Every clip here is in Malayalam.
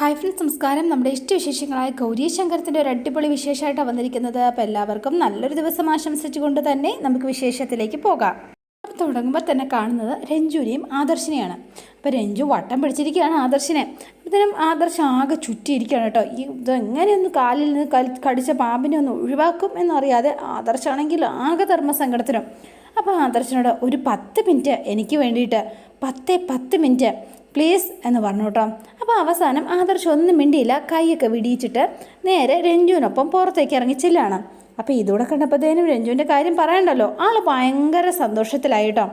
ഹായ് ഫ്രണ്ട്സ് നമസ്കാരം. നമ്മുടെ ഇഷ്ടവിശേഷങ്ങളായ ഗൗരി ശങ്കരത്തിന്റെ ഒരു അടിപൊളി വിശേഷമായിട്ടാണ് വന്നിരിക്കുന്നത്. അപ്പോൾ എല്ലാവർക്കും നല്ലൊരു ദിവസം ആശംസിച്ചുകൊണ്ട് തന്നെ നമുക്ക് വിശേഷത്തിലേക്ക് പോകാം. തുടങ്ങുമ്പോൾ തന്നെ കാണുന്നത് രഞ്ജുവിനെയും ആദർശിനെയാണ്. അപ്പോൾ രഞ്ജു വട്ടം പിടിച്ചിരിക്കുകയാണ് ആദർശിനെ. അപ്പോഴത്തേനും ആദർശം ആകെ ചുറ്റിയിരിക്കുകയാണ് കേട്ടോ. ഈ ഇതെങ്ങനെയൊന്ന് കാലിൽ നിന്ന് കടിച്ച പാമ്പിനെ ഒന്ന് ഒഴിവാക്കും എന്നറിയാതെ ആദർശാണെങ്കിൽ ആകെ ധർമ്മസങ്കടത്തിനും അപ്പോൾ ആദർശനോട് ഒരു പത്ത് മിനിറ്റ് എനിക്ക് വേണ്ടിയിട്ട് പത്തേ പത്ത് മിനിറ്റ് പ്ലീസ് എന്ന് പറഞ്ഞു കേട്ടോ. അപ്പോൾ അവസാനം ആദർശ് ഒന്നും മിണ്ടിയില്ല കൈയൊക്കെ വിടിയിച്ചിട്ട് നേരെ രഞ്ജുവിനൊപ്പം പുറത്തേക്ക് ഇറങ്ങി ചെല്ലാണ്. അപ്പോൾ ഇതൂടെ കണ്ടപ്പോഴത്തേനും രഞ്ജുവിന്റെ കാര്യം പറയണ്ടല്ലോ. ആൾ ഭയങ്കര സന്തോഷത്തിലായിട്ടോ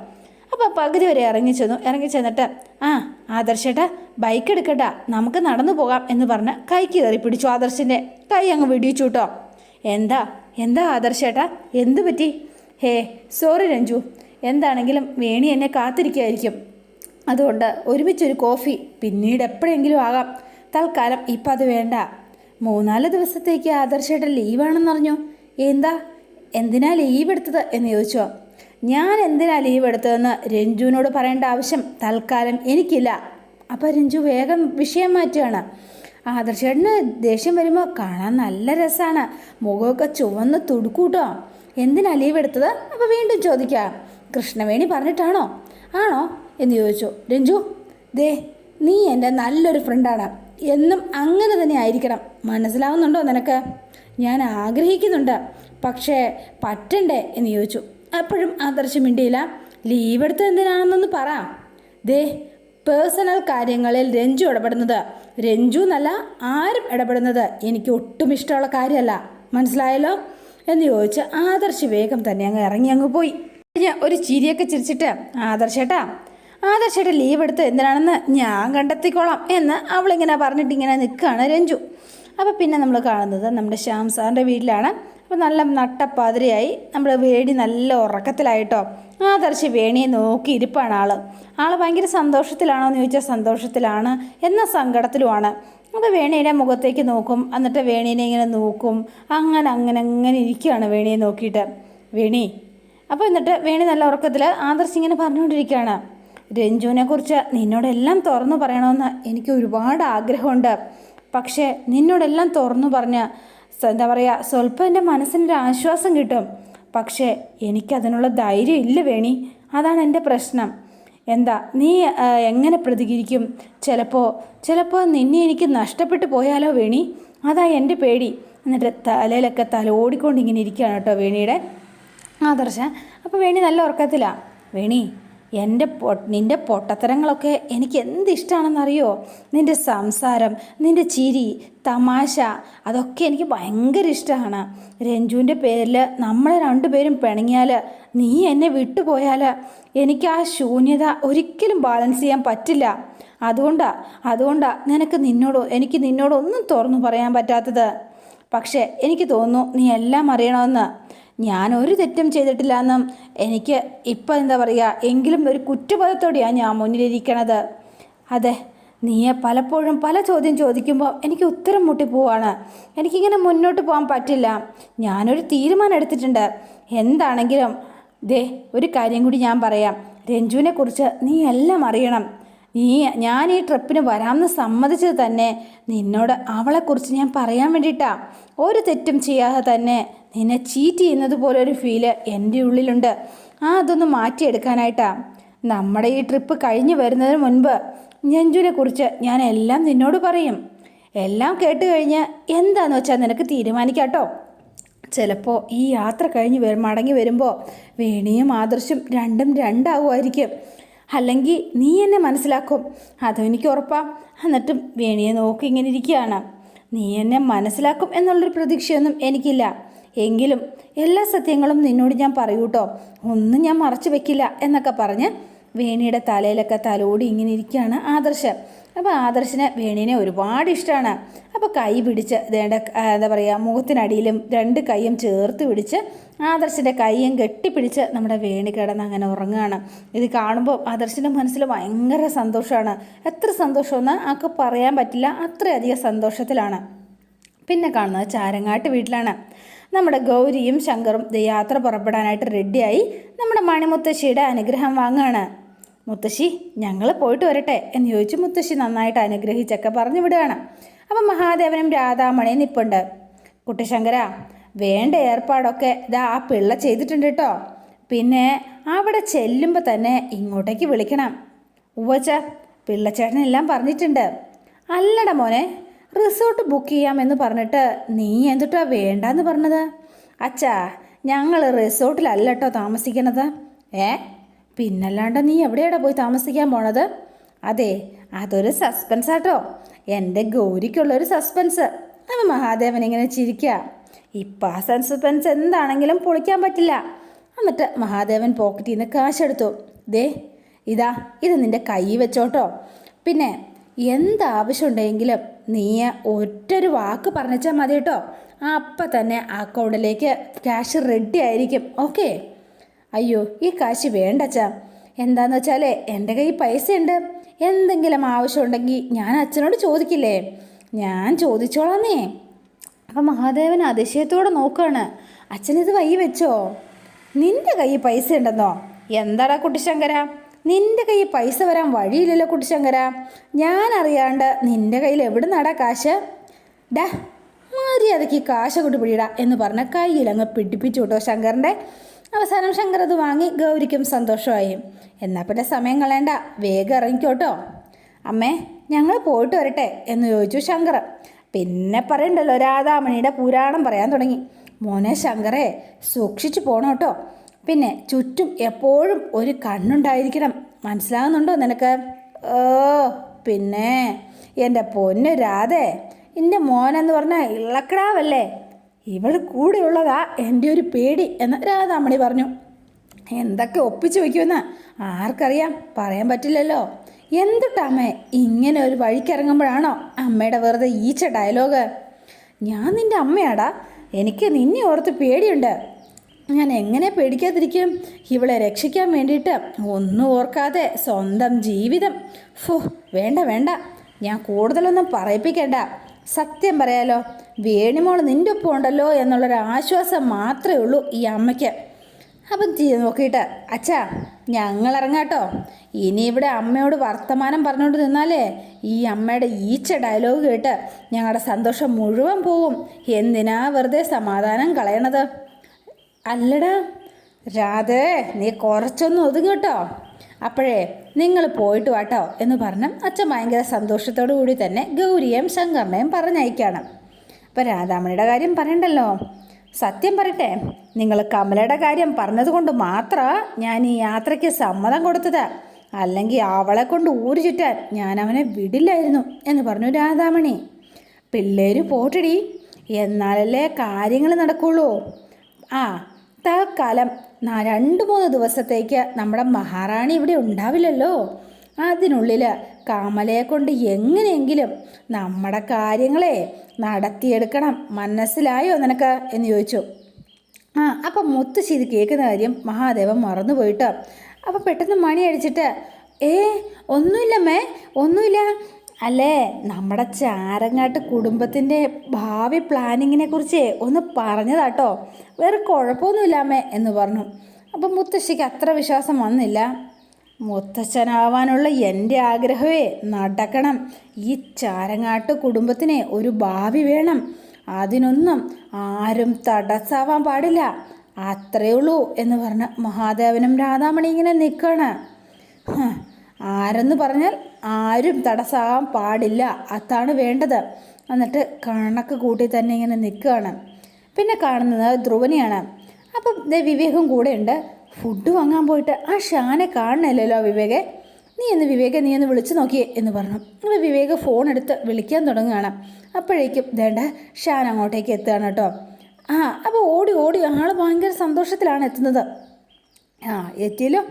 അപ്പോൾ പകുതി വരെ ഇറങ്ങി ചെന്നു ഇറങ്ങി ചെന്നിട്ട് ആ ആദർശേട്ടാ ബൈക്ക് എടുക്കട്ട നമുക്ക് നടന്നു പോകാം എന്ന് പറഞ്ഞ് കൈക്ക് കയറി പിടിച്ചു ആദർശിന്റെ കൈ അങ്ങ് വിടിയിച്ചു കേട്ടോ. എന്താ എന്താ ആദർശേട്ടാ എന്തു പറ്റി? ഹേ സോറി രഞ്ജു എന്താണെങ്കിലും വേണി എന്നെ കാത്തിരിക്കുമായിരിക്കും അതുകൊണ്ട് ഒരുമിച്ചൊരു കോഫി പിന്നീട് എപ്പോഴെങ്കിലും ആകാം. തൽക്കാലം ഇപ്പം അത് വേണ്ട. മൂന്നാൽ ദിവസത്തേക്ക് ആദർശയുടെ ലീവാണെന്നറിഞ്ഞു എന്താ? എന്തിനാ ലീവ് എടുത്തത് എന്ന് ചോദിച്ചോ? ഞാൻ എന്തിനാ ലീവ് എടുത്തതെന്ന് രഞ്ജുവിനോട് പറയേണ്ട ആവശ്യം തൽക്കാലം എനിക്കില്ല. അപ്പോൾ രഞ്ജു വേഗം വിഷയം മാറ്റുകയാണ്. ആദർശേട്ടന് ദേഷ്യം വരുമ്പോൾ കാണാൻ നല്ല രസമാണ്. മുഖമൊക്കെ ചുവന്ന് തുടുക്കൂട്ടോ. എന്തിനാ ലീവ് എടുത്തത്? അപ്പോൾ വീണ്ടും ചോദിക്കുക കൃഷ്ണവേണി പറഞ്ഞിട്ടാണോ? ആണോ? എന്ന് ചോദിച്ചു. രഞ്ജു ദേ നീ എന്റെ നല്ലൊരു ഫ്രണ്ടാണ് എന്നും അങ്ങനെ തന്നെ ആയിരിക്കണം. മനസ്സിലാവുന്നുണ്ടോ നിനക്ക്? ഞാൻ ആഗ്രഹിക്കുന്നുണ്ട്. പക്ഷേ പറ്റണ്ടേ എന്ന് ചോദിച്ചു. അപ്പോഴും ആദർശം മിണ്ടിയില്ല. ലീവ് എടുത്ത് എന്തിനാണെന്നൊന്ന് പറ. ദേ പേഴ്സണൽ കാര്യങ്ങളിൽ രഞ്ജു ഇടപെടുന്നത്. രഞ്ജു എന്നല്ല ആരും ഇടപെടുന്നത് എനിക്ക് ഒട്ടും ഇഷ്ടമുള്ള കാര്യമല്ല. മനസ്സിലായല്ലോ? എന്ന് ചോദിച്ച് ആദർശ് വേഗം തന്നെ അങ്ങ് ഇറങ്ങി അങ്ങ് പോയി. ഒരു ചിരിയൊക്കെ ചിരിച്ചിട്ട് ആദർശേട്ടാ ആദർശേട്ട ലീവ് എടുത്ത് എന്തിനാണെന്ന് ഞാൻ കണ്ടെത്തിക്കോളാം എന്ന് അവളിങ്ങനെ പറഞ്ഞിട്ട് ഇങ്ങനെ നിൽക്കുകയാണ് രഞ്ജു. അപ്പോൾ പിന്നെ നമ്മൾ കാണുന്നത് നമ്മുടെ ശ്യാം സാറിന്റെ വീട്ടിലാണ്. അപ്പോൾ നല്ല നട്ടപ്പാതിരയായി. നമ്മൾ വേടി നല്ല ഉറക്കത്തിലായിട്ടോ. ആദർശ് വേണിയെ നോക്കി ഇരിപ്പാണ് ആൾ ആൾ ഭയങ്കര സന്തോഷത്തിലാണോ എന്ന് ചോദിച്ചാൽ സന്തോഷത്തിലാണ് എന്ന സങ്കടത്തിലുമാണ്. അപ്പോൾ വേണിയുടെ മുഖത്തേക്ക് നോക്കും. എന്നിട്ട് വേണീനെ ഇങ്ങനെ നോക്കും. അങ്ങനെ അങ്ങനെ അങ്ങനെ ഇരിക്കുകയാണ് വേണിയെ നോക്കിയിട്ട്. വേണി അപ്പോൾ എന്നിട്ട് വേണി നല്ല ഉറക്കത്തിൽ ആദർശ് ഇങ്ങനെ പറഞ്ഞുകൊണ്ടിരിക്കുകയാണ് രഞ്ജുവിനെ കുറിച്ച് നിന്നോടെല്ലാം തുറന്നു പറയണമെന്ന് എനിക്ക് ഒരുപാട് ആഗ്രഹമുണ്ട്. പക്ഷേ നിന്നോടെല്ലാം തുറന്നു പറഞ്ഞ് എന്താ പറയുക സ്വല്പം എന്റെ മനസ്സിനൊരു ആശ്വാസം കിട്ടും. പക്ഷേ എനിക്കതിനുള്ള ധൈര്യം ഇല്ല വേണി. അതാണ് എന്റെ പ്രശ്നം. എന്താ നീ എങ്ങനെ പ്രതികരിക്കും? ചിലപ്പോൾ ചിലപ്പോൾ നിന്നെ എനിക്ക് നഷ്ടപ്പെട്ടു പോയാലോ വേണി? അതാ എന്റെ പേടി. എന്നിട്ട് തലയിലൊക്കെ തല ഓടിക്കൊണ്ടിങ്ങനെ ഇരിക്കുകയാണ് കേട്ടോ വേണിയുടെ ആദർശ. അപ്പോൾ വേണി നല്ല ഉറക്കത്തിലാണ് വേണി എന്റെ പൊ നിന്റെ പൊട്ടത്തരങ്ങളൊക്കെ എനിക്ക് എന്ത് ഇഷ്ടമാണെന്നറിയോ നിന്റെ സംസാരം നിന്റെ ചിരി തമാശ അതൊക്കെ എനിക്ക് ഭയങ്കര ഇഷ്ടമാണ് രഞ്ജുവിന്റെ പേരിൽ നമ്മളെ രണ്ടുപേരും പിണങ്ങിയാൽ നീ എന്നെ വിട്ടുപോയാൽ എനിക്ക് ആ ശൂന്യത ഒരിക്കലും ബാലൻസ് ചെയ്യാൻ പറ്റില്ല. അതുകൊണ്ടാ അതുകൊണ്ടാ നിനക്ക് നിന്നോട് എനിക്ക് നിന്നോടൊന്നും തുറന്നു പറയാൻ പറ്റാത്തത്. പക്ഷേ എനിക്ക് തോന്നുന്നു നീ എല്ലാം അറിയണമെന്ന്. ഞാൻ ഒരു തെറ്റും ചെയ്തിട്ടില്ല എന്നും എനിക്ക് ഇപ്പം എന്താ പറയുക എങ്കിലും ഒരു കുറ്റബോധത്തോടെയാണ് ഞാൻ മുന്നിലിരിക്കണത്. അതെ നീയെ പലപ്പോഴും പല ചോദ്യം ചോദിക്കുമ്പോൾ എനിക്ക് ഉത്തരം മുട്ടിപ്പോവാണ് എനിക്കിങ്ങനെ മുന്നോട്ട് പോകാൻ പറ്റില്ല. ഞാനൊരു തീരുമാനം എടുത്തിട്ടുണ്ട്. എന്താണെങ്കിലും ദേ ഒരു കാര്യം കൂടി ഞാൻ പറയാം. രഞ്ജുവിനെ കുറിച്ച് നീ എല്ലാം അറിയണം. നീ ഞാൻ ഈ ട്രിപ്പിന് വരാമെന്ന് സമ്മതിച്ചത് തന്നെ നിന്നോട് അവളെക്കുറിച്ച് ഞാൻ പറയാൻ വേണ്ടിയിട്ടാണ് ഒരു തെറ്റും ചെയ്യാതെ തന്നെ നിന്നെ ചീറ്റ് ചെയ്യുന്നത് പോലെ ഒരു ഫീൽ എന്റെ ഉള്ളിലുണ്ട്. ആ അതൊന്ന് മാറ്റിയെടുക്കാനായിട്ടാ. നമ്മുടെ ഈ ട്രിപ്പ് കഴിഞ്ഞു വരുന്നതിന് മുൻപ് ഞഞ്ചുവിനെ കുറിച്ച് ഞാൻ എല്ലാം നിന്നോട് പറയും. എല്ലാം കേട്ട് കഴിഞ്ഞ് എന്താന്ന് വെച്ചാൽ നിനക്ക് തീരുമാനിക്കാട്ടോ. ചിലപ്പോൾ ഈ യാത്ര കഴിഞ്ഞ് വരും മടങ്ങി വരുമ്പോൾ വേണിയും ആദർശും രണ്ടും രണ്ടാകുമായിരിക്കും അല്ലെങ്കിൽ നീ എന്നെ മനസ്സിലാക്കും. അതും എനിക്ക് ഉറപ്പാ. എന്നിട്ടും വേണിയെ നോക്കി ഇങ്ങനെ ഇരിക്കുകയാണ്. നീ എന്നെ മനസ്സിലാക്കും എന്നുള്ളൊരു പ്രതീക്ഷയൊന്നും എനിക്കില്ല. എങ്കിലും എല്ലാ സത്യങ്ങളും നിന്നോട് ഞാൻ പറയൂട്ടോ ഒന്നും ഞാൻ മറച്ചു വെക്കില്ല എന്നൊക്കെ പറഞ്ഞ് വേണിയുടെ തലയിലൊക്കെ തലോടി ഇങ്ങനെ ഇരിക്കുകയാണ് ആദർശ്. അപ്പോൾ ആദർശിന് വേണിനെ ഒരുപാട് ഇഷ്ടമാണ് അപ്പോൾ കൈ പിടിച്ച് വേണ്ട എന്താ പറയുക മുഖത്തിനടിയിലും രണ്ട് കൈയും ചേർത്ത് പിടിച്ച് ആദർശിന്റെ കൈയും കെട്ടിപ്പിടിച്ച് നമ്മുടെ വേണി കിടന്ന് അങ്ങനെ ഉറങ്ങുകയാണ്. ഇത് കാണുമ്പോൾ ആദർശിന്റെ മനസ്സിൽ ഭയങ്കര സന്തോഷമാണ്. എത്ര സന്തോഷമെന്ന് ആൾക്ക് പറയാൻ പറ്റില്ല. അത്രയധികം സന്തോഷത്തിലാണ്. പിന്നെ കാണുന്നത് ചാരങ്ങാട്ട് വീട്ടിലാണ്. നമ്മുടെ ഗൗരിയും ശങ്കറും യാത്ര പുറപ്പെടാനായിട്ട് റെഡിയായി നമ്മുടെ മണിമുത്തശ്ശിയുടെ അനുഗ്രഹം വാങ്ങുകയാണ് മുത്തശ്ശി ഞങ്ങൾ പോയിട്ട് വരട്ടെ എന്ന് ചോദിച്ച് മുത്തശ്ശി നന്നായിട്ട് അനുഗ്രഹിച്ചൊക്കെ പറഞ്ഞു വിടുകയാണ് അപ്പം മഹാദേവനും രാധാമണിയും നിപ്പുണ്ട്. കുട്ടിശങ്കര വേണ്ട ഏർപ്പാടൊക്കെ ഇതാ ആ പിള്ള ചെയ്തിട്ടുണ്ട് കേട്ടോ. പിന്നെ അവിടെ ചെല്ലുമ്പോൾ തന്നെ ഇങ്ങോട്ടേക്ക് വിളിക്കണം. ഉവച്ച പിള്ളച്ചേട്ടനെല്ലാം പറഞ്ഞിട്ടുണ്ട്. അല്ലട മോനെ റിസോർട്ട് ബുക്ക് ചെയ്യാമെന്ന് പറഞ്ഞിട്ട് നീ എന്തിട്ടാ വേണ്ടാന്ന് പറഞ്ഞത്? അച്ഛാ ഞങ്ങൾ റിസോർട്ടിലല്ല കേട്ടോ താമസിക്കണത്. ഏ? പിന്നല്ലാണ്ട് നീ എവിടെയാടാ പോയി താമസിക്കാൻ പോണത്? അതെ അതൊരു സസ്പെൻസ് ആട്ടോ. എന്റെ ഗൗരിക്കുള്ളൊരു സസ്പെൻസ് അവൻ മഹാദേവൻ ഇങ്ങനെ ചിരിക്കുക ഇപ്പം ആ സസ്പെൻസ് എന്താണെങ്കിലും പൊളിക്കാൻ പറ്റില്ല. എന്നിട്ട് മഹാദേവൻ പോക്കറ്റിൽ നിന്ന് കാശെടുത്തു. ദേ ഇതാ ഇത് നിന്റെ കൈ വെച്ചോട്ടോ. പിന്നെ എന്താവശ്യമുണ്ടെങ്കിലും നീ ഒറ്റൊരു വാക്ക് പറഞ്ഞാൽ മതി കേട്ടോ. അപ്പം തന്നെ അക്കൗണ്ടിലേക്ക് ക്യാഷ് റെഡി ആയിരിക്കും. ഓക്കെ അയ്യോ ഈ കാശ് വേണ്ട അച്ഛാ എന്താന്ന് വെച്ചാൽ എന്റെ കയ്യിൽ പൈസ ഉണ്ട് എന്തെങ്കിലും ആവശ്യമുണ്ടെങ്കിൽ ഞാൻ അച്ഛനോട് ചോദിക്കില്ലേ? ഞാൻ ചോദിച്ചോളാന്നേ. അപ്പം മഹാദേവൻ അതിശയത്തോടെ നോക്കുകയാണ് അച്ഛനിത് വൈ വെച്ചോ? നിന്റെ കയ്യിൽ പൈസ ഉണ്ടെന്നോ എന്താടാ കുട്ടിശങ്കര? നിന്റെ കയ്യിൽ പൈസ വരാൻ വഴിയില്ലല്ലോ കുട്ടിശങ്കര. ഞാൻ അറിയാണ്ട് നിന്റെ കയ്യിൽ എവിടെ നടാ കാശ്? ഡാ മര്യാദയ്ക്ക് കാശ കൊണ്ട് പിടിയിടാ എന്ന് പറഞ്ഞ കയ്യിൽ അങ്ങ് പിടിപ്പിച്ചു കേട്ടോ ശങ്കറിന്റെ അവസാനം ശങ്കർ അത് വാങ്ങി ഗൗരിക്കും സന്തോഷമായി. എന്നാൽ പിന്നെ സമയം കളയണ്ട വേഗം ഇറങ്ങിക്കോട്ടോ അമ്മേ ഞങ്ങൾ പോയിട്ട് വരട്ടെ എന്ന് ചോദിച്ചു ശങ്കർ. പിന്നെ പറയണ്ടല്ലോ രാധാമണിയുടെ പുരാണം പറയാൻ തുടങ്ങി. മോനെ ശങ്കറെ സൂക്ഷിച്ചു പോണോട്ടോ പിന്നെ ചുറ്റും എപ്പോഴും ഒരു കണ്ണുണ്ടായിരിക്കണം. മനസ്സിലാകുന്നുണ്ടോ നിനക്ക്? ഓ പിന്നെ എന്റെ പൊന്ന് രാധേ എന്റെ മോനെന്ന് പറഞ്ഞാൽ ഇളക്കടാവല്ലേ? ഇവൾ കൂടെയുള്ളതാ എന്റെ ഒരു പേടി എന്ന് രാധാമണി പറഞ്ഞു. എന്തൊക്കെ ഒപ്പിച്ചു വയ്ക്കുമെന്ന് ആർക്കറിയാം? പറയാൻ പറ്റില്ലല്ലോ. എന്തുട്ടാമ്മേ ഇങ്ങനെ ഒരു വഴിക്കിറങ്ങുമ്പോഴാണോ അമ്മയുടെ വെറുതെ ഈച്ച ഡയലോഗ് ഞാൻ നിന്റെ അമ്മയാടാ. എനിക്ക് നിന്നെ ഓർത്ത് പേടിയുണ്ട്. ഞാൻ എങ്ങനെ പേടിക്കാതിരിക്കും? ഇവളെ രക്ഷിക്കാൻ വേണ്ടിയിട്ട് ഒന്നും ഓർക്കാതെ സ്വന്തം ജീവിതം. ഫോ വേണ്ട വേണ്ട. ഞാൻ കൂടുതലൊന്നും പറയിപ്പിക്കേണ്ട. സത്യം പറയാലോ വേണിമോൾ നിന്റെ ഒപ്പം ഉണ്ടല്ലോ എന്നുള്ളൊരു ആശ്വാസം മാത്രമേ ഉള്ളൂ ഈ അമ്മയ്ക്ക്. അപ്പം തീ നോക്കിയിട്ട് അച്ഛാ ഞങ്ങൾ ഇറങ്ങാട്ടോ ഇനി ഇവിടെ അമ്മയോട് വർത്തമാനം പറഞ്ഞുകൊണ്ട് നിന്നാലേ ഈ അമ്മയുടെ ഈച്ച ഡയലോഗ് കേട്ട് ഞങ്ങളുടെ സന്തോഷം മുഴുവൻ പോവും എന്തിനാ വെറുതെ സമാധാനം കളയണത്? അല്ലടാ രാധേ നീ കുറച്ചൊന്നും ഒതുങ്ങട്ടോ അപ്പോഴേ നിങ്ങൾ പോയിട്ട് വാട്ടോ എന്ന് പറഞ്ഞ് അച്ഛൻ ഭയങ്കര സന്തോഷത്തോടു കൂടി തന്നെ ഗൗരിയെയും ശങ്കറിനെയും പറഞ്ഞയക്കാണ്. അപ്പം രാധാമണിയുടെ കാര്യം പറയണ്ടല്ലോ? സത്യം പറയട്ടെ നിങ്ങൾ കമലയുടെ കാര്യം പറഞ്ഞതുകൊണ്ട് മാത്രമാണ് ഞാൻ ഈ യാത്രയ്ക്ക് സമ്മതം കൊടുത്തത്. അല്ലെങ്കിൽ അവളെ കൊണ്ട് ഊരു ചുറ്റാൻ ഞാൻ അവനെ വിടില്ലായിരുന്നു എന്ന് പറഞ്ഞു രാധാമണി. പിള്ളേർ പോട്ടടി എന്നാലല്ലേ കാര്യങ്ങൾ നടക്കുള്ളൂ. ആ തൽക്കാലം രണ്ട് മൂന്ന് ദിവസത്തേക്ക് നമ്മുടെ മഹാറാണി ഇവിടെ ഉണ്ടാവില്ലല്ലോ. അതിനുള്ളിൽ കമലയെ കൊണ്ട് എങ്ങനെയെങ്കിലും നമ്മുടെ കാര്യങ്ങളെ നടത്തിയെടുക്കണം. മനസ്സിലായോ നിനക്ക്? എന്ന് ചോദിച്ചു. ആ അപ്പം മുത്തശ്ശി ഇത് കേൾക്കുന്ന കാര്യം മഹാദേവൻ മറന്നുപോയിട്ട് അപ്പം പെട്ടെന്ന് മണി അടിച്ചിട്ട് ഏ ഒന്നുമില്ലമ്മേ ഒന്നുമില്ല. അല്ലേ? നമ്മുടെ ചാരങ്ങാട്ട് കുടുംബത്തിന്റെ ഭാവി പ്ലാനിങ്ങിനെ കുറിച്ച് ഒന്ന് പറഞ്ഞതാട്ടോ. വേറെ കുഴപ്പമൊന്നുമില്ലാമേ എന്ന് പറഞ്ഞു. അപ്പം മുത്തശ്ശിക്ക് അത്ര വിശ്വാസം വന്നില്ല. മുത്തച്ഛനാവാനുള്ള എന്റെ ആഗ്രഹമേ നടക്കണം. ഈ ചാരങ്ങാട്ട് കുടുംബത്തിന് ഒരു ഭാവി വേണം. അതിനൊന്നും ആരും തടസ്സാവാൻ പാടില്ല. അത്രയേ ഉള്ളൂ എന്ന് പറഞ്ഞ് മഹാദേവനും രാധാമണി ഇങ്ങനെ നിൽക്കുകയാണ് ഹ്, ആരെന്ന് പറഞ്ഞാൽ ആരും തടസ്സാകാൻ പാടില്ല. അതാണ് വേണ്ടത്. എന്നിട്ട് കണക്ക് കൂട്ടി തന്നെ ഇങ്ങനെ നിൽക്കുകയാണ്. പിന്നെ കാണുന്നത് ധ്രുവനെയാണ്. അപ്പം ദേ വിവേകം കൂടെയുണ്ട് ഫുഡ് വാങ്ങാൻ പോയിട്ട് ആ ഷാനെ കാണണില്ലല്ലോ വിവേകെ. നീ എന്ന് വിവേകെ നീ ഒന്ന് വിളിച്ചു നോക്കിയേ എന്ന് പറഞ്ഞു. അപ്പോൾ വിവേക് ഫോൺ എടുത്ത് വിളിക്കാൻ തുടങ്ങുകയാണ്. അപ്പോഴേക്കും വേണ്ട ഷാൻ അങ്ങോട്ടേക്ക് എത്തുകയാണ് കേട്ടോ. ആ അപ്പോൾ ഓടി ഓടി. ആൾ ഭയങ്കര സന്തോഷത്തിലാണ് എത്തുന്നത്. ആ എത്തിയല്ലോ.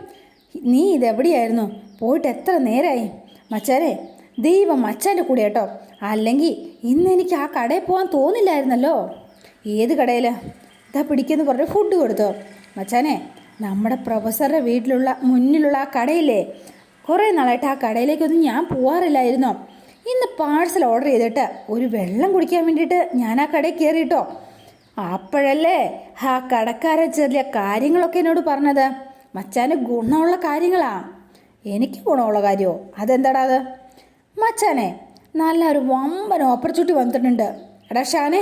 നീ ഇതെവിടെയായിരുന്നു? പോയിട്ട് എത്ര നേരമായി മച്ചാരെ ദൈവം മച്ചാന്റെ കൂടെ കേട്ടോ. അല്ലെങ്കിൽ ഇന്ന് എനിക്ക് ആ കടയിൽ പോകാൻ തോന്നില്ലായിരുന്നല്ലോ. ഏത് കടയിൽ ഇതാ പിടിക്കുന്നു പറഞ്ഞ് ഫുഡ് കൊടുത്തോ. മച്ചാനെ നമ്മുടെ പ്രൊഫസറുടെ വീട്ടിലുള്ള മുന്നിലുള്ള ആ കടയില്ലേ? കുറേ നാളായിട്ട് ആ കടയിലേക്കൊന്നും ഞാൻ പോകാറില്ലായിരുന്നോ ഇന്ന് പാഴ്സൽ ഓർഡർ ചെയ്തിട്ട് ഒരു വെള്ളം കുടിക്കാൻ വേണ്ടിയിട്ട് ഞാൻ ആ കടയിൽ കയറിയിട്ടോ അപ്പോഴല്ലേ ആ കടക്കാരൻ ചെറിയ കാര്യങ്ങളൊക്കെ എന്നോട് പറഞ്ഞത്. മച്ചാന് ഗുണമുള്ള കാര്യങ്ങളാ. എനിക്ക് ഗുണമുള്ള കാര്യമോ അതെന്താടാ അത്? മച്ചാനെ നല്ല ഒരു വമ്പൻ ഓപ്പർച്യൂണിറ്റി വന്നിട്ടുണ്ട്. എടാ ഷാനെ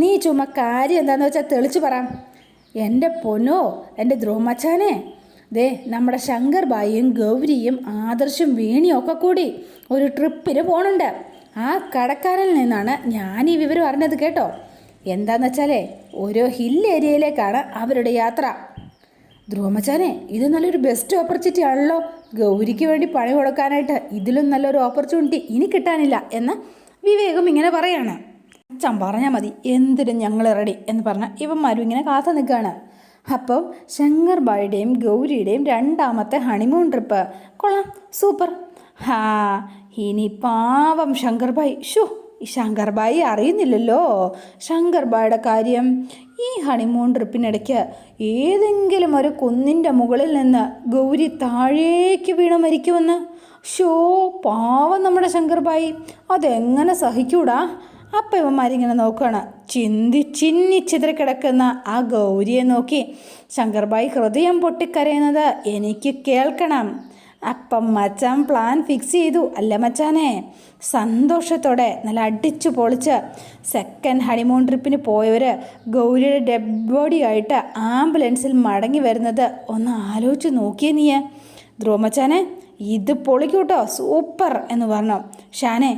നീ ചുമ്മാ കാര്യം എന്താണെന്ന് വെച്ചാൽ തെളിച്ച് പറ. എന്റെ പൊന്നോ എന്റെ ധ്രുവമച്ചാനെ ദേ നമ്മുടെ ശങ്കർ ബായിയും ഗൗരിയും ആദർശും വീണിയും ഒക്കെ കൂടി ഒരു ട്രിപ്പിന് പോണുണ്ട്. ആ കടക്കാരിൽ നിന്നാണ് ഞാൻ ഈ വിവരം അറിഞ്ഞത് കേട്ടോ. എന്താന്ന് വെച്ചാലേ ഓരോ ഹിൽ ഏരിയയിലേക്കാണ് അവരുടെ യാത്ര. ധ്രുവമച്ചാനെ ഇത് നല്ലൊരു ബെസ്റ്റ് ഓപ്പർച്യൂണിറ്റി ആണല്ലോ. ഗൗരിക്ക് വേണ്ടി പണി കൊടുക്കാനായിട്ട് ഇതിലും നല്ലൊരു ഓപ്പർച്യൂണിറ്റി ഇനി കിട്ടാനില്ല എന്ന് വിവേകം ഇങ്ങനെ പറയാണ്. അച്ഛൻ പറഞ്ഞാൽ മതി എന്തിനും ഞങ്ങൾ റെഡി എന്ന് പറഞ്ഞ ഇവന്മാരും ഇങ്ങനെ കാത്തു നിൽക്കുകയാണ്. അപ്പോൾ ശങ്കർ ബായിയുടെയും ഗൗരിയുടെയും രണ്ടാമത്തെ ഹണിമൂൺ ട്രിപ്പ് കൊള്ളാം സൂപ്പർ ഹാ ഇനി പാവം ശങ്കർ ബായി ഷോ ഈ ശങ്കർ ബായി അറിയുന്നില്ലല്ലോ. ശങ്കർ ബായുടെ കാര്യം ഈ ഹണിമൂൺ ട്രിപ്പിനിടയ്ക്ക് ഏതെങ്കിലും ഒരു കുന്നിന്റെ മുകളിൽ നിന്ന് ഗൗരി താഴേക്ക് വീണ് മരിക്കുമെന്ന്. ഷോ പാവം നമ്മുടെ ശങ്കർ ബായി. അതെങ്ങനെ സഹിക്കൂടാ? അപ്പം ഇവന്മാരിങ്ങനെ നോക്കുകയാണ് ചിന്തി ചിന്നി ചിതറി കിടക്കുന്ന ആ ഗൗരിയെ നോക്കി ശങ്കർബായി ഹൃദയം പൊട്ടിക്കരയുന്നത് എനിക്ക് കേൾക്കണം. അപ്പം മച്ചാൻ പ്ലാൻ ഫിക്സ് ചെയ്തു. അല്ല മച്ചാനെ? സന്തോഷത്തോടെ നല്ല അടിച്ചു പൊളിച്ച് സെക്കൻഡ് ഹണിമൂൺ ട്രിപ്പിന് പോയവർ ഗൗരിയുടെ ഡെഡ് ബോഡി ആയിട്ട് ആംബുലൻസിൽ മടങ്ങി വരുന്നത് ഒന്ന് ആലോചിച്ച് നോക്കിയേ നീ ധ്രുവമച്ചാനെ ഇത് പൊളിക്കൂട്ടോ. സൂപ്പർ എന്ന് പറഞ്ഞു. ഷാനെ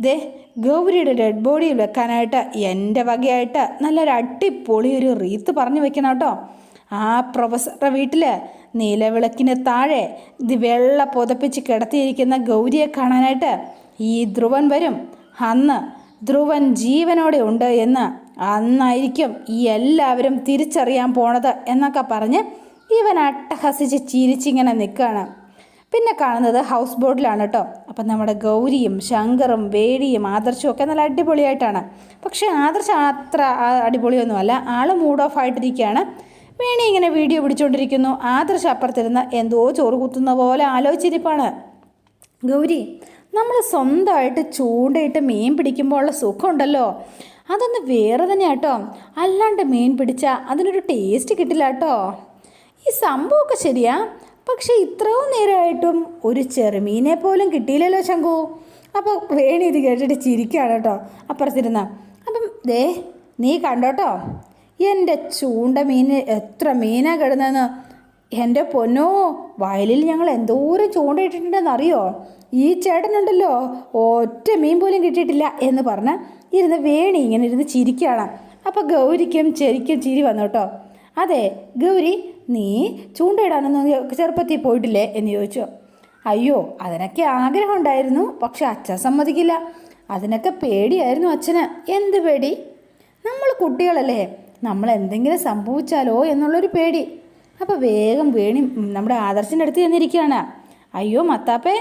ദേ ഗൗരിയുടെ ഡെഡ് ബോഡി വെക്കാനായിട്ട് എന്റെ വകയായിട്ട് നല്ലൊരു അടിപൊളി ഒരു റീത്ത് പറഞ്ഞു വെക്കണം കേട്ടോ. ആ പ്രൊഫസറുടെ വീട്ടിൽ നിലവിളക്കിന് താഴെ വെള്ള പുതപ്പിച്ച് കിടത്തിയിരിക്കുന്ന ഗൗരിയെ കാണാനായിട്ട് ഈ ധ്രുവൻ വരും. അന്ന് ധ്രുവൻ ജീവനോടെ ഉണ്ട് എന്ന് അന്നായിരിക്കും ഈ എല്ലാവരും തിരിച്ചറിയാൻ പോണത് എന്നൊക്കെ പറഞ്ഞ് ഇവൻ അട്ടഹസിച്ച് ചിരിച്ചിങ്ങനെ നിൽക്കുകയാണ് പിന്നെ കാണുന്നത് ഹൗസ് ബോട്ടിലാണ് കേട്ടോ. അപ്പം നമ്മുടെ ഗൗരിയും ശങ്കറും വേടിയും ആദർശവും ഒക്കെ നല്ല അടിപൊളിയായിട്ടാണ്. പക്ഷേ ആദർശം അത്ര അടിപൊളിയൊന്നുമല്ല. ആൾ മൂഡ് ഓഫ് ആയിട്ടിരിക്കുകയാണ്. വേണി ഇങ്ങനെ വീഡിയോ പിടിച്ചുകൊണ്ടിരിക്കുന്നു ആദർശം അപ്പുറത്തിരുന്ന് എന്തോ ചോറ് കുത്തുന്ന പോലെ ആലോചിച്ചിരിപ്പാണ്. ഗൗരി നമ്മൾ സ്വന്തമായിട്ട് ചൂണ്ടയിട്ട് മീൻ പിടിക്കുമ്പോൾ ഉള്ള സുഖമുണ്ടല്ലോ. അതൊന്ന് വേറെ തന്നെ കേട്ടോ അല്ലാണ്ട് മീൻ പിടിച്ചാൽ അതിനൊരു ടേസ്റ്റ് കിട്ടില്ല കേട്ടോ ഈ സംഭവമൊക്കെ ശരിയാ. പക്ഷെ ഇത്രയും നേരമായിട്ടും ഒരു ചെറുമീനെ പോലും കിട്ടിയില്ലല്ലോ ശങ്കു അപ്പോൾ വേണി ഇത് കേട്ടിട്ട് ചിരിക്കുകയാണ് കേട്ടോ അപ്പുറത്തിരുന്ന. അപ്പം ദേ നീ കണ്ടോട്ടോ എന്റെ ചൂണ്ട മീൻ എത്ര മീനാ കിടന്നതെന്ന്? എന്റെ പൊന്നോ വയലിൽ ഞങ്ങൾ എന്തോരം ചൂണ്ടയിട്ടിട്ടുണ്ടെന്ന് അറിയോ? ഈ ചേട്ടനുണ്ടല്ലോ ഒറ്റ മീൻ പോലും കിട്ടിയിട്ടില്ല എന്ന് പറഞ്ഞ് ഇരുന്ന് വേണി ഇങ്ങനെ ഇരുന്ന് ചിരിക്കുകയാണ്. അപ്പോൾ ഗൗരിക്കും ചെരിക്കും ചിരി വന്നു കേട്ടോ. അതെ ഗൗരി നീ ചൂണ്ടയിടാനൊന്നും ചെറുപ്പത്തിൽ പോയിട്ടില്ലേ എന്ന് ചോദിച്ചു. അയ്യോ അതിനൊക്കെ ആഗ്രഹം ഉണ്ടായിരുന്നു പക്ഷെ അച്ഛൻ സമ്മതിക്കില്ല. അതിനൊക്കെ പേടിയായിരുന്നു അച്ഛന്. എന്ത് പേടി? നമ്മൾ കുട്ടികളല്ലേ നമ്മൾ എന്തെങ്കിലും സംഭവിച്ചാലോ എന്നുള്ളൊരു പേടി. അപ്പോൾ വേഗം വേണി നമ്മുടെ ആദർശിന്റെ അടുത്ത് ചെന്നിരിക്കുകയാണ്. അയ്യോ മത്താപ്പേ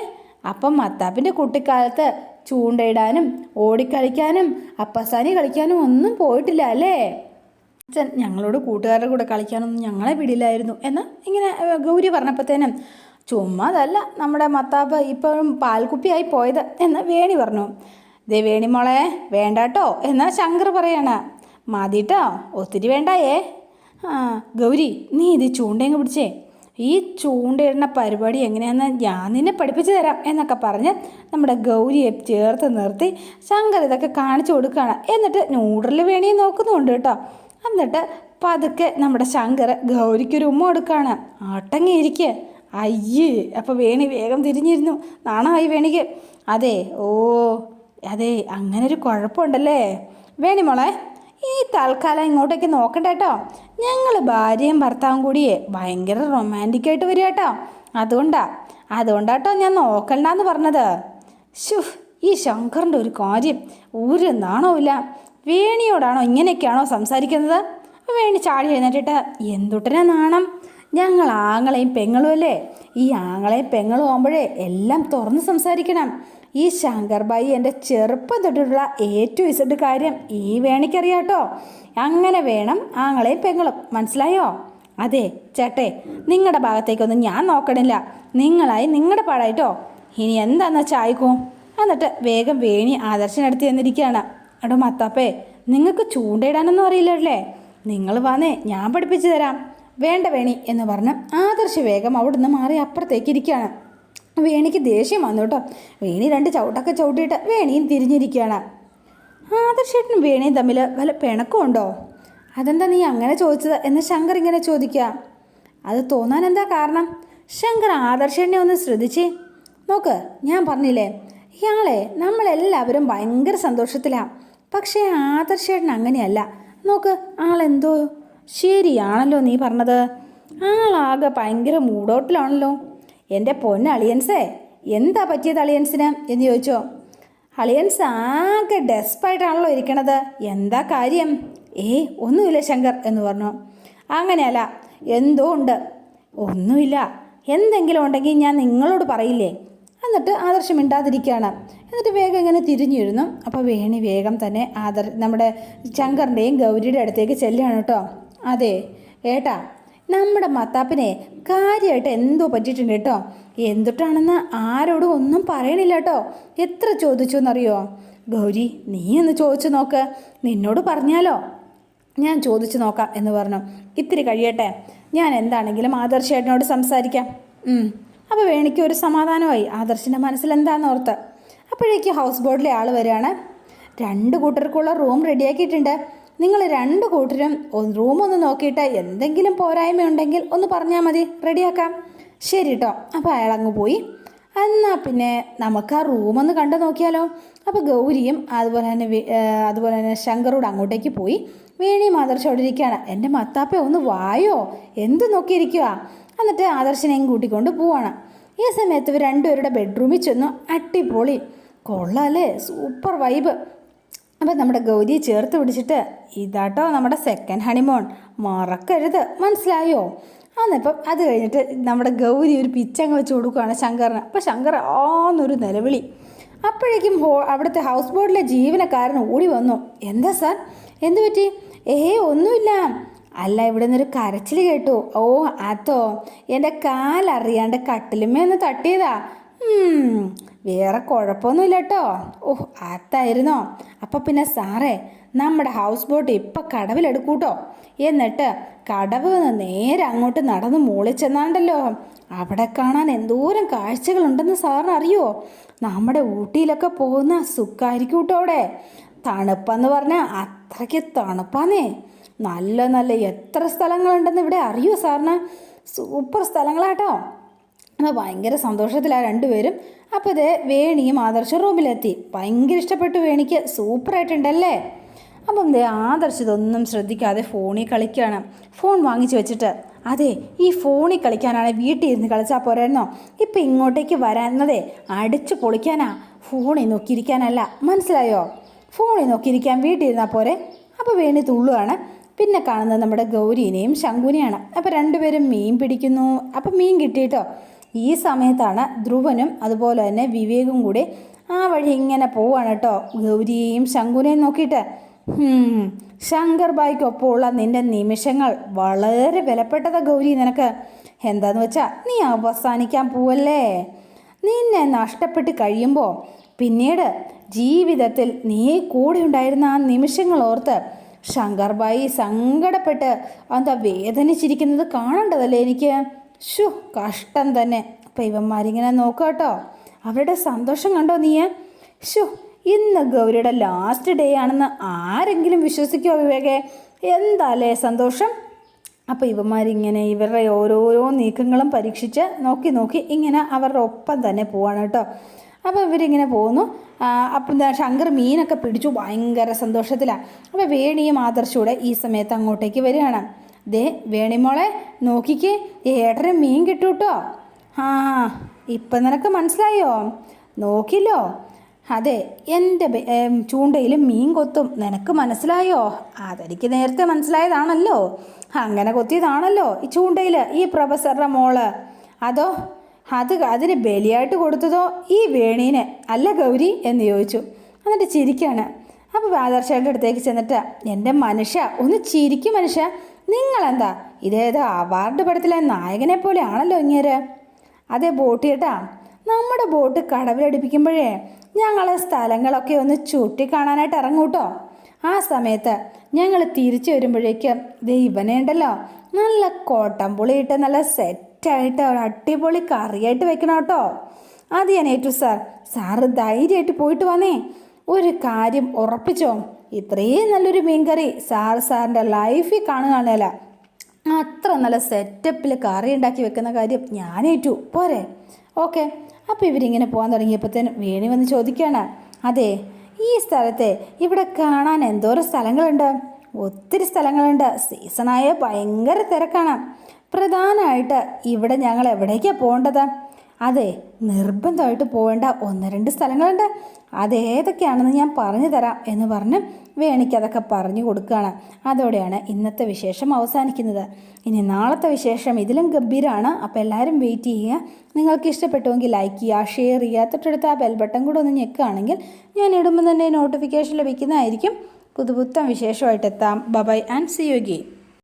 അപ്പം മത്താപ്പിന്റെ കുട്ടിക്കാലത്ത് ചൂണ്ടയിടാനും ഓടിക്കളിക്കാനും അപ്പസാനി കളിക്കാനും ഒന്നും പോയിട്ടില്ല അല്ലേ? അച്ഛൻ ഞങ്ങളോട് കൂട്ടുകാരുടെ കൂടെ കളിക്കാനൊന്നും ഞങ്ങളെ വിടില്ലായിരുന്നു എന്ന് ഇങ്ങനെ ഗൗരി പറഞ്ഞപ്പോഴത്തേനും ചുമ്മാ അതല്ല നമ്മുടെ മത്താപ്പ് ഇപ്പോഴും പാൽക്കുപ്പിയായി പോയത് എന്ന് വേണി പറഞ്ഞു. ദേ വേണിമോളെ വേണ്ടാട്ടോ എന്ന് ശങ്കർ പറയാണ്. മതിട്ടോ ഒത്തിരി വേണ്ടായേ. ആ ഗൗരി നീ ഇത് ചൂണ്ടയങ്ങ് പിടിച്ചേ. ഈ ചൂണ്ടയിടുന്ന പരിപാടി എങ്ങനെയാണെന്ന് ഞാൻ നിന്നെ പഠിപ്പിച്ചു തരാം എന്നൊക്കെ പറഞ്ഞ് നമ്മുടെ ഗൗരിയെ ചേർത്ത് നിർത്തി ശങ്കർ ഇതൊക്കെ കാണിച്ചു കൊടുക്കുകയാണ്. എന്നിട്ട് ന്യൂഡിൽ വേണി നോക്കുന്നുണ്ട് കേട്ടോ. എന്നിട്ട് പതുക്കെ നമ്മുടെ ശങ്കർ ഗൗരിക്കൊരു ഉമ്മ കൊടുക്കുകയാണ്. ആട്ടങ്ങിയിരിക്കുക അയ്യേ അപ്പോൾ വേണി വേഗം തിരിഞ്ഞിരുന്നു. നാണമായി വേണിക്ക്. അതെ ഓ അതെ അങ്ങനെ ഒരു കുഴപ്പമുണ്ടല്ലേ. വേണി മോളെ ഈ തൽക്കാലം ഇങ്ങോട്ടേക്ക് നോക്കണ്ട കേട്ടോ. ഞങ്ങൾ ഭാര്യയും ഭർത്താവും കൂടിയേ ഭയങ്കര റൊമാന്റിക് ആയിട്ട് വരിക കേട്ടോ. അതുകൊണ്ടാ അതുകൊണ്ടാട്ടോ ഞാൻ നോക്കണ്ടെന്ന് പറഞ്ഞത്. ഷുഹ് ഈ ശങ്കറിന്റെ ഒരു കാര്യം ഒരു നാണവുമില്ല വേണിയോടാണോ ഇങ്ങനെയൊക്കെയാണോ സംസാരിക്കുന്നത്? വേണി ചാടി എഴുന്നേറ്റിട്ട് എന്തുട്ടനാ നാണം? ഞങ്ങൾ ആങ്ങളെയും പെങ്ങളും അല്ലേ? ഈ ആങ്ങളെയും പെങ്ങളും ആകുമ്പോഴേ എല്ലാം തുറന്ന് സംസാരിക്കണം. ഈ ശങ്കർബായി എന്റെ ചെറുപ്പം തൊട്ടിട്ടുള്ള ഏറ്റവും ഇസഡ് കാര്യം ഈ വേണിക്കറിയാട്ടോ. അങ്ങനെ വേണം ആങ്ങളെയും പെങ്ങളും. മനസ്സിലായോ? അതെ ചേട്ടെ നിങ്ങളുടെ ഭാഗത്തേക്കൊന്നും ഞാൻ നോക്കണില്ല. നിങ്ങളായി നിങ്ങളുടെ പാടായിട്ടോ. ഇനി എന്താണെന്ന് വെച്ചാൽ എന്നിട്ട് വേഗം വേണി ആദർശനടുത്ത് തന്നിരിക്കുകയാണ് എടോ മത്താപ്പേ നിങ്ങൾക്ക് ചൂണ്ടയിടാനൊന്നും അറിയില്ലല്ലേ? നിങ്ങൾ വന്നേ ഞാൻ പഠിപ്പിച്ചു തരാം. വേണ്ട വേണി എന്ന് പറഞ്ഞ് ആദർശ വേഗം അവിടുന്ന് മാറി അപ്പുറത്തേക്ക് ഇരിക്കുകയാണ്. വേണിക്ക് ദേഷ്യം വന്നു കേട്ടോ. വേണി രണ്ട് ചവിട്ടൊക്കെ ചവിട്ടിയിട്ട് വേണിയും തിരിഞ്ഞിരിക്കുകയാണ്. ആദർശേട്ടനും വേണിയും തമ്മിൽ വല്ല പിണക്കമുണ്ടോ അതെന്താ നീ അങ്ങനെ ചോദിച്ചത് എന്ന് ശങ്കർ ഇങ്ങനെ ചോദിക്കുക. അത് തോന്നാൻ എന്താ കാരണം? ശങ്കർ ആദർശേട്ടനെ ഒന്ന് ശ്രദ്ധിച്ചേ. നോക്ക് ഞാൻ പറഞ്ഞില്ലേ ഇയാളെ നമ്മളെല്ലാവരും ഭയങ്കര സന്തോഷത്തിലാണ് പക്ഷേ ആദർശേട്ടൻ അങ്ങനെയല്ല. നോക്ക് ആളെന്തോ ശരിയാണല്ലോ നീ പറഞ്ഞത്. ആളാകെ ഭയങ്കര മൂടോട്ടിലാണല്ലോ. എന്റെ പൊന്ന് അളിയൻസേ എന്താ പറ്റിയത് അളിയൻസിന്? എന്ന് ചോദിച്ചോ. അളിയൻസ് ആകെ ഡെസ്പായിട്ടാണല്ലോ ഇരിക്കണത്. എന്താ കാര്യം? ഏ ഒന്നുമില്ല ശങ്കർ എന്ന് പറഞ്ഞു. അങ്ങനെയല്ല എന്തോ ഉണ്ട്. ഒന്നുമില്ല. എന്തെങ്കിലും ഉണ്ടെങ്കിൽ ഞാൻ നിങ്ങളോട് പറയില്ലേ? എന്നിട്ട് ആദർശം മിണ്ടാതിരിക്കുകയാണ്. എന്നിട്ട് വേഗം ഇങ്ങനെ തിരിഞ്ഞിരുന്നു. അപ്പോൾ വേണി വേഗം തന്നെ ആദർ നമ്മുടെ ശങ്കറിന്റെയും ഗൗരിയുടെ അടുത്തേക്ക് ചെല്ലുകയാണ് കേട്ടോ. അതെ ഏട്ടാ നമ്മുടെ മത്താപ്പിനെ കാര്യമായിട്ട് എന്തോ പറ്റിയിട്ടുണ്ട് കേട്ടോ. എന്തുട്ടാണെന്ന് ആരോടും ഒന്നും പറയണില്ല കേട്ടോ. എത്ര ചോദിച്ചു എന്നറിയോ? ഗൗരി നീ ഒന്ന് ചോദിച്ചു നോക്ക്. നിന്നോട് പറഞ്ഞാലോ? ഞാൻ ചോദിച്ചു നോക്കാം എന്ന് പറഞ്ഞു. ഇത്തിരി കഴിയട്ടെ. ഞാൻ എന്താണെങ്കിലും ആദർശേട്ടനോട് സംസാരിക്കാം. അപ്പോൾ വേണിക്ക് ഒരു സമാധാനമായി. ആദർശിന്റെ മനസ്സിൽ എന്താണെന്ന് ഓർത്ത്. അപ്പോഴേക്ക് ഹൗസ് ബോട്ടിലെ ആൾ വരികയാണ്. രണ്ട് കൂട്ടർക്കുള്ള റൂം റെഡിയാക്കിയിട്ടുണ്ട്. നിങ്ങൾ രണ്ട് കൂട്ടരും റൂമൊന്ന് നോക്കിയിട്ട് എന്തെങ്കിലും പോരായ്മ ഉണ്ടെങ്കിൽ ഒന്ന് പറഞ്ഞാൽ മതി. റെഡിയാക്കാം ശരി കേട്ടോ അപ്പോൾ അയാൾ അങ്ങ് പോയി. എന്നാൽ പിന്നെ നമുക്ക് ആ റൂമൊന്ന് കണ്ടു നോക്കിയാലോ. അപ്പോൾ ഗൗരിയും അതുപോലെ തന്നെ അതുപോലെ തന്നെ ശങ്കറോട് അങ്ങോട്ടേക്ക് പോയി. വേണി ഇരിക്കുകയാണ്. എന്റെ മത്താപ്പ ഒന്ന് വായോ? എന്ത് നോക്കിയിരിക്കുക എന്നിട്ട് ആദർശനെയും കൂട്ടിക്കൊണ്ട് പോവാണ്. ഈ സമയത്ത് രണ്ടുപേരുടെ ബെഡ്റൂമിൽ ചെന്നു. അട്ടിപ്പൊളി കൊള്ളാല്ലേ സൂപ്പർ വൈബ് അപ്പം നമ്മുടെ ഗൗരി ചേർത്ത് പിടിച്ചിട്ട് ഇതാട്ടോ നമ്മുടെ സെക്കൻഡ് ഹണിമോൺ മറക്കരുത്. മനസ്സിലായോ? അന്നിപ്പം അത് കഴിഞ്ഞിട്ട് നമ്മുടെ ഗൗരി ഒരു പിച്ചങ്ങ് വെച്ച് കൊടുക്കുകയാണ് ശങ്കറിന്. അപ്പം ശങ്കർ ആന്നൊരു നിലവിളി. അപ്പോഴേക്കും ഹോ അവിടുത്തെ ഹൗസ് ബോട്ടിലെ ജീവനക്കാരൻ ഓടി വന്നു. എന്താ സാർ? എന്തു പറ്റി? ഏ ഒന്നുമില്ല. അല്ല ഇവിടെ നിന്നൊരു കരച്ചിൽ കേട്ടു. ഓ അതോ? എന്റെ കാലറിയാണ്ട് കട്ടിലുമേ ഒന്ന് തട്ടിയതാ. വേറെ കുഴപ്പമൊന്നുമില്ല കേട്ടോ ഓഹ് അത്തായിരുന്നോ അപ്പോൾ പിന്നെ സാറേ നമ്മുടെ ഹൗസ് ബോട്ട് ഇപ്പം കടവിലെടുക്കൂട്ടോ. എന്നിട്ട് കടവ് നേരെ അങ്ങോട്ട് നടന്ന് മുകളിൽ ചെന്നാണ്ടല്ലോ അവിടെ കാണാൻ എന്തോരം കാഴ്ചകളുണ്ടെന്ന് സാറിന് അറിയോ? നമ്മുടെ ഊട്ടിയിലൊക്കെ പോകുന്ന സുഖമായിരിക്കും കേട്ടോ അവിടെ. തണുപ്പെന്ന് പറഞ്ഞാൽ അത്രയ്ക്ക് തണുപ്പാന്നേ. നല്ല നല്ല എത്ര സ്ഥലങ്ങളുണ്ടെന്ന് ഇവിടെ അറിയോ സാറിന്? സൂപ്പർ സ്ഥലങ്ങളാട്ടോ. അപ്പോൾ ഭയങ്കര സന്തോഷത്തിലാണ് രണ്ടുപേരും. അപ്പോൾ ഇതേ വേണിയും ആദർശ റൂമിലെത്തി. ഭയങ്കര ഇഷ്ടപ്പെട്ടു വേണിക്ക്. സൂപ്പറായിട്ടുണ്ടല്ലേ? അപ്പം ദേ ആദർശ് ഇതൊന്നും ശ്രദ്ധിക്കാതെ ഫോണിൽ കളിക്കുകയാണ് ഫോൺ വാങ്ങിച്ചു വെച്ചിട്ട് അതെ ഈ ഫോണിൽ കളിക്കാനാണ് വീട്ടിൽ ഇരുന്ന് കളിച്ചാൽ പോരായിരുന്നോ ഇപ്പം ഇങ്ങോട്ടേക്ക് വരാന്നതേ അടിച്ചു പൊളിക്കാനാ. ഫോണിൽ നോക്കിയിരിക്കാനല്ല. മനസ്സിലായോ? ഫോണിൽ നോക്കിയിരിക്കാൻ വീട്ടിൽ ഇരുന്നാൽ പോരെ? അപ്പോൾ വേണി തുള്ളുകയാണ് പിന്നെ കാണുന്നത് നമ്മുടെ ഗൗരീനെയും ശങ്കുനെയാണ്. അപ്പോൾ രണ്ടുപേരും മീൻ പിടിക്കുന്നു. അപ്പോൾ മീൻ കിട്ടിയിട്ടോ? ഈ സമയത്താണ് ധ്രുവനും അതുപോലെ തന്നെ വിവേകും കൂടി ആ വഴി ഇങ്ങനെ പോവാണ് കേട്ടോ. ഗൗരിയെയും ശങ്കുനെയും നോക്കിയിട്ട് ശങ്കർ ബായ്ക്കൊപ്പമുള്ള നിന്റെ നിമിഷങ്ങൾ വളരെ വിലപ്പെട്ടതാ ഗൗരി നിനക്ക്. എന്താന്ന് വെച്ചാൽ നീ അവസാനിക്കാൻ പോവല്ലേ? നിന്നെ നഷ്ടപ്പെട്ട് കഴിയുമ്പോൾ പിന്നീട് ജീവിതത്തിൽ നീ കൂടെ ഉണ്ടായിരുന്ന ആ നിമിഷങ്ങൾ ഓർത്ത് ശങ്കർബായി സങ്കടപ്പെട്ട് എന്താ വേദനിച്ചിരിക്കുന്നത് കാണേണ്ടതല്ലേ എനിക്ക്? ഷു കഷ്ടം തന്നെ. അപ്പം ഇവന്മാരിങ്ങനെ നോക്കുക കേട്ടോ. അവരുടെ സന്തോഷം കണ്ടോ നീയെ? ഷു ഇന്ന് ഗൗരിയുടെ ലാസ്റ്റ് ഡേ ആണെന്ന് ആരെങ്കിലും വിശ്വസിക്കുമോ വിവേകെ? എന്താലേ സന്തോഷം? അപ്പോൾ ഇവന്മാരിങ്ങനെ ഇവരുടെ ഓരോരോ നീക്കങ്ങളും പരീക്ഷിച്ച് നോക്കി നോക്കി ഇങ്ങനെ അവരുടെ ഒപ്പം തന്നെ പോവാണ് കേട്ടോ. അപ്പോൾ ഇവരിങ്ങനെ പോകുന്നു അപ്പം എന്താ ശങ്കർ മീനൊക്കെ പിടിച്ചു. ഭയങ്കര സന്തോഷത്തിലാണ് അപ്പോൾ വേണിയും ആദർശൂടെ ഈ സമയത്ത് അങ്ങോട്ടേക്ക് വരികയാണ്. ദേ വേണിമോളെ നോക്കിക്കേ ഏട്ടന് മീൻ കിട്ടൂട്ടോ. ആ ഇപ്പം നിനക്ക് മനസ്സിലായോ? നോക്കില്ലോ. അതെ എന്റെ ചൂണ്ടയിൽ മീൻ കൊത്തും. നിനക്ക് മനസ്സിലായോ? അതെനിക്ക് നേരത്തെ മനസ്സിലായതാണല്ലോ. അങ്ങനെ കൊത്തിയതാണല്ലോ ഈ ചൂണ്ടയിൽ ഈ പ്രൊഫസറുടെ മോൾ. അതോ അത് അതിന് ബലിയായിട്ട് കൊടുത്തതോ ഈ വേണീനെ? അല്ല ഗൗരി എന്ന് ചോദിച്ചു. എന്നിട്ട് ചിരിക്കാണ്. അപ്പോൾ ആദർശയുടെ അടുത്തേക്ക് ചെന്നിട്ട് എന്റെ മനുഷ്യ ഒന്ന് ചിരിക്കും മനുഷ്യ. നിങ്ങളെന്താ? ഇതേതോ അവാർഡ് പടത്തിലെ നായകനെ പോലെ ആണല്ലോ ഇങ്ങേര്. അതെ ബോട്ട് ചേട്ടാ. നമ്മുടെ ബോട്ട് കടവിലടിപ്പിക്കുമ്പോഴേ ഞങ്ങളെ സ്ഥലങ്ങളൊക്കെ ഒന്ന് ചൂട്ടിക്കാണാനായിട്ട് കാണാനായിട്ട് ഇറങ്ങൂട്ടോ. ആ സമയത്ത് ഞങ്ങൾ തിരിച്ചു വരുമ്പോഴേക്കും ദേ ഇവനെ ഉണ്ടല്ലോ. നല്ല കോട്ടംപുളി ഇട്ട് നല്ല സെറ്റായിട്ട് ഒരു അടിപൊളി കറിയായിട്ട് വെക്കണം കേട്ടോ അത് ഞാൻ ഏറ്റു സാർ സാറ് ധൈര്യമായിട്ട് പോയിട്ട് വന്നേ. ഒരു കാര്യം ഉറപ്പിച്ചോ? ഇത്രയും നല്ലൊരു മീൻകറി സാർ സാറിന്റെ ലൈഫിൽ കാണുകയാണല്ല അത്ര നല്ല സെറ്റപ്പിൽ കറി ഉണ്ടാക്കി വെക്കുന്ന കാര്യം ഞാനേറ്റു പോരെ. ഓക്കെ. അപ്പോൾ ഇവരിങ്ങനെ പോകാൻ തുടങ്ങിയപ്പോഴത്തേനും വേണി വന്ന് ചോദിക്കുകയാണ്. അതെ ഈ സ്ഥലത്തെ ഇവിടെ കാണാൻ എന്തോരം സ്ഥലങ്ങളുണ്ട്? ഒത്തിരി സ്ഥലങ്ങളുണ്ട്. സീസണായ ഭയങ്കര തിരക്കാണ്. പ്രധാനമായിട്ട് ഇവിടെ ഞങ്ങൾ എവിടേക്കാണ് പോകേണ്ടത്? അതെ നിർബന്ധമായിട്ട് പോകേണ്ട ഒന്ന് രണ്ട് സ്ഥലങ്ങളുണ്ട്. അതേതൊക്കെയാണെന്ന് ഞാൻ പറഞ്ഞു തരാം എന്ന് പറഞ്ഞ് വേണിക്കതൊക്കെ പറഞ്ഞു കൊടുക്കുകയാണ്. അതോടെയാണ് ഇന്നത്തെ വിശേഷം അവസാനിക്കുന്നത്. ഇനി നാളത്തെ വിശേഷം ഇതിലും ഗംഭീരമാണ് അപ്പോൾ എല്ലാവരും വെയിറ്റ് ചെയ്യുക. നിങ്ങൾക്ക് ഇഷ്ടപ്പെട്ടുവെങ്കിൽ ലൈക്ക് ചെയ്യുക ഷെയർ ചെയ്യുക. തൊട്ടടുത്ത് ആ ബെൽ ബട്ടൺ കൂടെ ഒന്ന് ഞെക്കുകയാണെങ്കിൽ ഞാൻ ഇടുമ്പോൾ തന്നെ നോട്ടിഫിക്കേഷൻ ലഭിക്കുന്നതായിരിക്കും. പുതുപുത്തം വിശേഷമായിട്ട് എത്താം. Bye bye and see you again